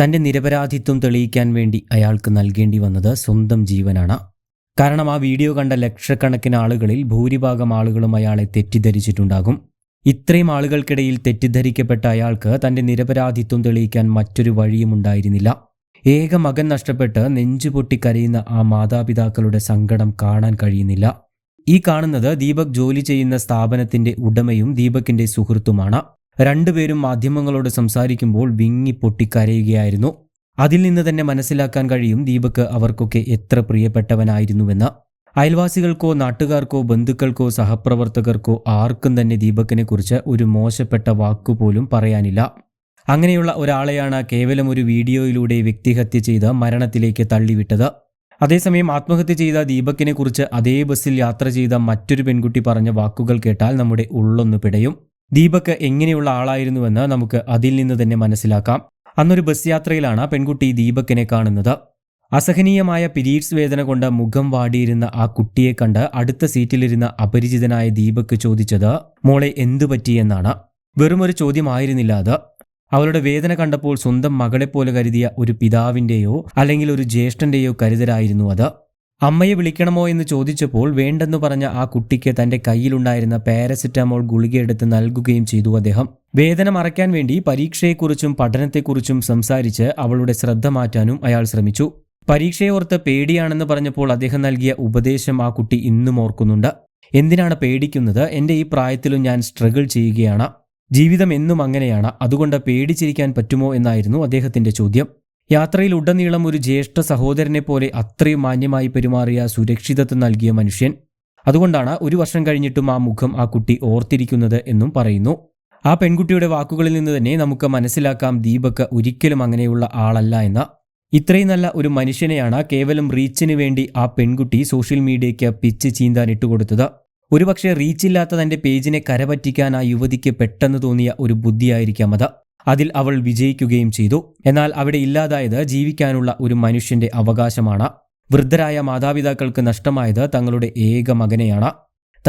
തന്റെ നിരപരാധിത്വം തെളിയിക്കാൻ വേണ്ടി അയാൾക്ക് നൽകേണ്ടി വന്നത് സ്വന്തം ജീവനാണ്. കാരണം ആ വീഡിയോ കണ്ട ലക്ഷക്കണക്കിന് ആളുകളിൽ ഭൂരിഭാഗം ആളുകളും അയാളെ തെറ്റിദ്ധരിച്ചിട്ടുണ്ടാകും. ഇത്രയും ആളുകൾക്കിടയിൽ തെറ്റിദ്ധരിക്കപ്പെട്ട അയാൾക്ക് തന്റെ നിരപരാധിത്വം തെളിയിക്കാൻ മറ്റൊരു വഴിയും ഉണ്ടായിരുന്നില്ല. ഏക മകൻ നഷ്ടപ്പെട്ട് നെഞ്ചുപൊട്ടി കരയുന്ന ആ മാതാപിതാക്കളുടെ സങ്കടം കാണാൻ കഴിയുന്നില്ല. ഈ കാണുന്നത് ദീപക് ജോലി ചെയ്യുന്ന സ്ഥാപനത്തിന്റെ ഉടമയും ദീപകിന്റെ സുഹൃത്തുമാണ്. രണ്ടുപേരും മാധ്യമങ്ങളോട് സംസാരിക്കുമ്പോൾ വിങ്ങി പൊട്ടിക്കരയുകയായിരുന്നു. അതിൽ നിന്ന് തന്നെ മനസ്സിലാക്കാൻ കഴിയും ദീപക് അവർക്കൊക്കെ എത്ര പ്രിയപ്പെട്ടവനായിരുന്നുവെന്ന്. അയൽവാസികൾക്കോ നാട്ടുകാർക്കോ ബന്ധുക്കൾക്കോ സഹപ്രവർത്തകർക്കോ ആർക്കും തന്നെ ദീപക്കിനെ കുറിച്ച് ഒരു മോശപ്പെട്ട വാക്കുപോലും പറയാനില്ല. അങ്ങനെയുള്ള ഒരാളെയാണ് കേവലം ഒരു വീഡിയോയിലൂടെ വ്യക്തിഹത്യ ചെയ്ത് മരണത്തിലേക്ക് തള്ളിവിട്ടത്. അതേസമയം ആത്മഹത്യ ചെയ്ത ദീപക്കിനെ കുറിച്ച് അതേ ബസ്സിൽ യാത്ര ചെയ്ത മറ്റൊരു പെൺകുട്ടി പറഞ്ഞ വാക്കുകൾ കേട്ടാൽ നമ്മുടെ ഉള്ളൊന്ന് പിടയും. ദീപക് എങ്ങനെയുള്ള ആളായിരുന്നുവെന്ന് നമുക്ക് അതിൽ നിന്ന് തന്നെ മനസ്സിലാക്കാം. അന്നൊരു ബസ് യാത്രയിലാണ് പെൺകുട്ടി ദീപക്കിനെ കാണുന്നത്. അസഹനീയമായ പിരീഡ്സ് വേദന കൊണ്ട് മുഖം വാടിയിരുന്ന ആ കുട്ടിയെ കണ്ട് അടുത്ത സീറ്റിലിരുന്ന അപരിചിതനായ ദീപക് ചോദിച്ചത് മോളെ എന്തു പറ്റിയെന്നാണ് വെറുമൊരു ചോദ്യമായിരുന്നില്ല അത്. അവളുടെ വേദന കണ്ടപ്പോൾ സ്വന്തം മകളെപ്പോലെ കരുതിയ ഒരു പിതാവിന്റെയോ അല്ലെങ്കിൽ ഒരു ജ്യേഷ്ഠന്റെയോ കരുതലായിരുന്നു അത്. അമ്മയെ വിളിക്കണമോ എന്ന് ചോദിച്ചപ്പോൾ വേണ്ടെന്ന് പറഞ്ഞ ആ കുട്ടിക്ക് തന്റെ കയ്യിലുണ്ടായിരുന്ന പാരസിറ്റമോൾ ഗുളികയെടുത്ത് നൽകുകയും ചെയ്തു അദ്ദേഹം. വേദന മറയ്ക്കാൻ വേണ്ടി പരീക്ഷയെക്കുറിച്ചും പഠനത്തെക്കുറിച്ചും സംസാരിച്ച് അവളുടെ ശ്രദ്ധ മാറ്റാനും അയാൾ ശ്രമിച്ചു. പരീക്ഷയോർത്ത് പേടിയാണെന്ന് പറഞ്ഞപ്പോൾ അദ്ദേഹം നൽകിയ ഉപദേശം ആ കുട്ടി ഇന്നും ഓർക്കുന്നുണ്ട്. എന്തിനാണ് പേടിക്കുന്നത്? എന്റെ ഈ പ്രായത്തിലും ഞാൻ സ്ട്രഗിൾ ചെയ്യുകയാണ്. ജീവിതം എന്നും അങ്ങനെയാണ്. അതുകൊണ്ട് പേടിച്ചിരിക്കാൻ പറ്റുമോ എന്നായിരുന്നു അദ്ദേഹത്തിന്റെ ചോദ്യം. യാത്രയിൽ ഉടനീളം ഒരു ജ്യേഷ്ഠ സഹോദരനെ പോലെ അത്രയും മാന്യമായി പെരുമാറിയ സുരക്ഷിതത്വം നൽകിയ മനുഷ്യൻ. അതുകൊണ്ടാണ് ഒരു വർഷം കഴിഞ്ഞിട്ടും ആ മുഖം ആ കുട്ടി ഓർത്തിരിക്കുന്നത് എന്നും പറയുന്നു. ആ പെൺകുട്ടിയുടെ വാക്കുകളിൽ നിന്ന് തന്നെ നമുക്ക് മനസ്സിലാക്കാം ദീപക് ഒരിക്കലും അങ്ങനെയുള്ള ആളല്ല എന്ന. ഇത്രയും നല്ല ഒരു മനുഷ്യനെയാണ് കേവലം റീച്ചിന് വേണ്ടി ആ പെൺകുട്ടി സോഷ്യൽ മീഡിയയ്ക്ക് പിച്ച് ചീന്താൻ ഇട്ടുകൊടുത്തത്. ഒരുപക്ഷെ റീച്ചില്ലാത്ത തന്റെ പേജിനെ കരപറ്റിക്കാൻ ആ യുവതിക്ക് പെട്ടെന്ന് തോന്നിയ ഒരു ബുദ്ധിയായിരിക്കാം അത്. അതിൽ അവൾ വിജയിക്കുകയും ചെയ്തു. എന്നാൽ അവിടെ ഇല്ലാതായത് ജീവിക്കാനുള്ള ഒരു മനുഷ്യന്റെ അവകാശമാണ്. വൃദ്ധരായ മാതാപിതാക്കൾക്ക് നഷ്ടമായത് തങ്ങളുടെ ഏക മകനെയാണ്.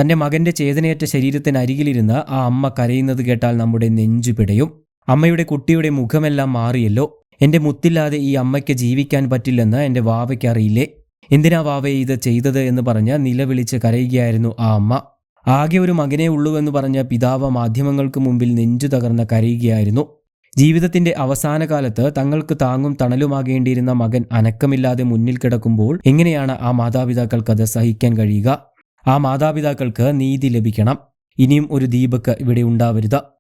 തന്റെ മകന്റെ ചേതനയേറ്റ ശരീരത്തിനരികിലിരുന്ന് ആ അമ്മ കരയുന്നത് കേട്ടാൽ നമ്മുടെ നെഞ്ചു പിടയും. അമ്മയുടെ കുട്ടിയുടെ മുഖമെല്ലാം മാറിയല്ലോ. എന്റെ മുത്തില്ലാതെ ഈ അമ്മയ്ക്ക് ജീവിക്കാൻ പറ്റില്ലെന്ന് എന്റെ വാവയ്ക്ക് അറിയില്ലേ? എന്തിനാ വാവയെ ഇത് ചെയ്തത് എന്ന് പറഞ്ഞ് നിലവിളിച്ച് കരയുകയായിരുന്നു ആ അമ്മ. ആകെ ഒരു മകനേ ഉള്ളൂ എന്ന് പറഞ്ഞ പിതാവ് മാധ്യമങ്ങൾക്ക് മുമ്പിൽ നെഞ്ചു തകർന്ന് കരയുകയായിരുന്നു. ജീവിതത്തിന്റെ അവസാന കാലത്ത് തങ്ങൾക്ക് താങ്ങും തണലുമാകേണ്ടിയിരുന്ന മകൻ അനക്കമില്ലാതെ മുന്നിൽ കിടക്കുമ്പോൾ എങ്ങനെയാണ് ആ മാതാപിതാക്കൾക്ക് അത് സഹിക്കാൻ കഴിയുക? ആ മാതാപിതാക്കൾക്ക് നീതി ലഭിക്കണം. ഇനിയും ഒരു ദീപക്ക് ഇവിടെ ഉണ്ടാവരുത്.